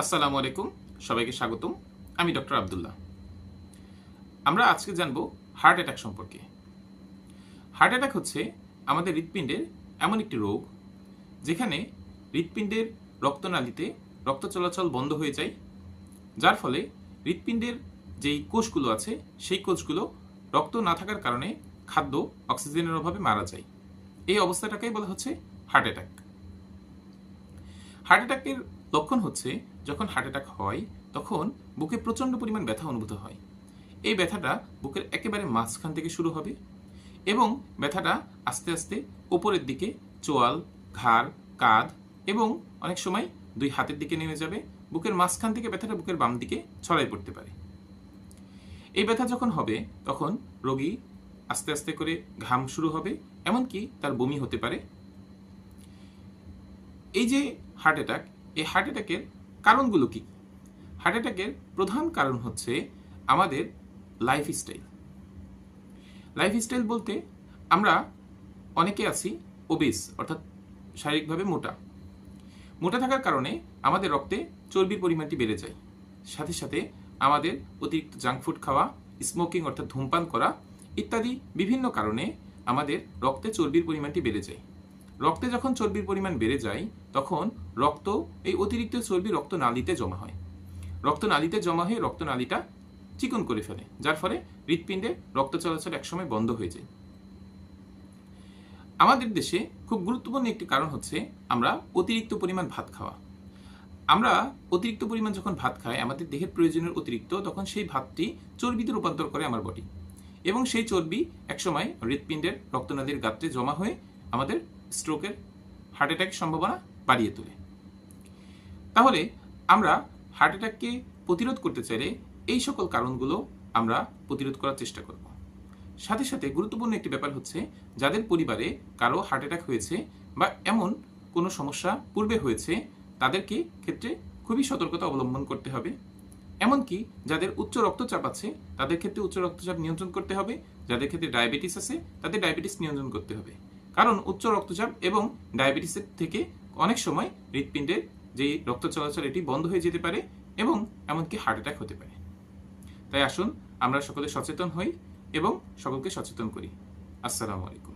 আসসালামু আলাইকুম, সবাইকে স্বাগতম। আমি ডক্টর আবদুল্লাহ। আমরা আজকে জানব হার্ট অ্যাটাক সম্পর্কে। হার্ট অ্যাটাক হচ্ছে আমাদের হৃৎপিণ্ডের এমন একটি রোগ, যেখানে হৃৎপিণ্ডের রক্তনালীতে রক্ত চলাচল বন্ধ হয়ে যায়, যার ফলে হৃৎপিণ্ডের যেই কোষগুলো আছে, সেই কোষগুলো রক্ত না থাকার কারণে খাদ্য, অক্সিজেনের অভাবে মারা যায়। এই অবস্থাটাকেই বলা হচ্ছে হার্ট অ্যাটাক। হার্ট অ্যাটাকের লক্ষণ হচ্ছে যখন হার্ট অ্যাটাক হয়, তখন বুকে প্রচণ্ড পরিমাণ ব্যথা অনুভূত হয়। এই ব্যথাটা বুকের একেবারে মাঝখান থেকে শুরু হবে এবং ব্যথাটা আস্তে আস্তে ওপরের দিকে চোয়াল, ঘাড়, কাঁধ এবং অনেক সময় দুই হাতের দিকে নেমে যাবে। বুকের মাঝখান থেকে ব্যথাটা বুকের বাম দিকে ছড়াই পড়তে পারে। এই ব্যথা যখন হবে, তখন রোগী আস্তে আস্তে করে ঘাম শুরু হবে, এমনকি তার বমি হতে পারে। এই যে হার্ট অ্যাটাক এই হার্ট অ্যাটাকের কারণগুলো কি? হার্ট অ্যাটাকের প্রধান কারণ হচ্ছে আমাদের লাইফস্টাইল লাইফস্টাইল বলতে আমরা অনেকে আছি ওবেস অর্থাৎ শারীরিকভাবে মোটা। মোটা থাকার কারণে আমাদের রক্তে চর্বির পরিমাণটি বেড়ে যায়। সাথে সাথে আমাদের অতিরিক্ত জাঙ্ক ফুড খাওয়া স্মোকিং অর্থাৎ ধূমপান করা ইত্যাদি বিভিন্ন কারণে আমাদের রক্তে চর্বির পরিমাণটি বেড়ে যায়। রক্তে যখন চর্বির পরিমাণ বেড়ে যায়, তখন রক্ত, এই অতিরিক্ত চর্বি রক্ত নালীতে জমা হয়। রক্ত নালীতে জমা হয়ে রক্ত নালীটা চিকন করে ফেলে, যার ফলে হৃৎপিণ্ডে রক্ত চলাচল একসময় বন্ধ হয়ে যায়। আমাদের দেশে খুব গুরুত্বপূর্ণ একটি কারণ হচ্ছে আমরা অতিরিক্ত পরিমাণ ভাত খাওয়া। আমরা অতিরিক্ত পরিমাণ যখন ভাত খাই, আমাদের দেহের প্রয়োজনের অতিরিক্ত, তখন সেই ভাতটি চর্বিতে রূপান্তর করে আমার বডি। এবং সেই চর্বি একসময় হৃৎপিণ্ডের রক্তনালীর গাত্রে জমা হয়ে আমাদের স্ট্রোকের হার্ট অ্যাটাকের সম্ভাবনা বাড়িয়ে তোলে। তাহলে আমরা হার্ট অ্যাটাককে প্রতিরোধ করতে চাইলে এই সকল কারণগুলো আমরা প্রতিরোধ করার চেষ্টা করব। সাথে সাথে গুরুত্বপূর্ণ একটি ব্যাপার হচ্ছে, যাদের পরিবারে কারও হার্ট অ্যাটাক হয়েছে বা এমন কোনো সমস্যা পূর্বে হয়েছে, তাদেরকে ক্ষেত্রে খুবই সতর্কতা অবলম্বন করতে হবে। এমনকি যাদের উচ্চ রক্তচাপ আছে, তাদের ক্ষেত্রে উচ্চ রক্তচাপ নিয়ন্ত্রণ করতে হবে। যাদের ক্ষেত্রে ডায়াবেটিস আছে, তাদের ডায়াবেটিস নিয়ন্ত্রণ করতে হবে। কারণ উচ্চ রক্তচাপ এবং ডায়াবেটিসের থেকে অনেক সময় হৃৎপিণ্ডের যে রক্ত চলাচল, এটি বন্ধ হয়ে যেতে পারে এবং এমনকি হার্ট অ্যাটাক হতে পারে। তাই আসুন আমরা সকলে সচেতন হই এবং সকলকে সচেতন করি। আসসালামু আলাইকুম।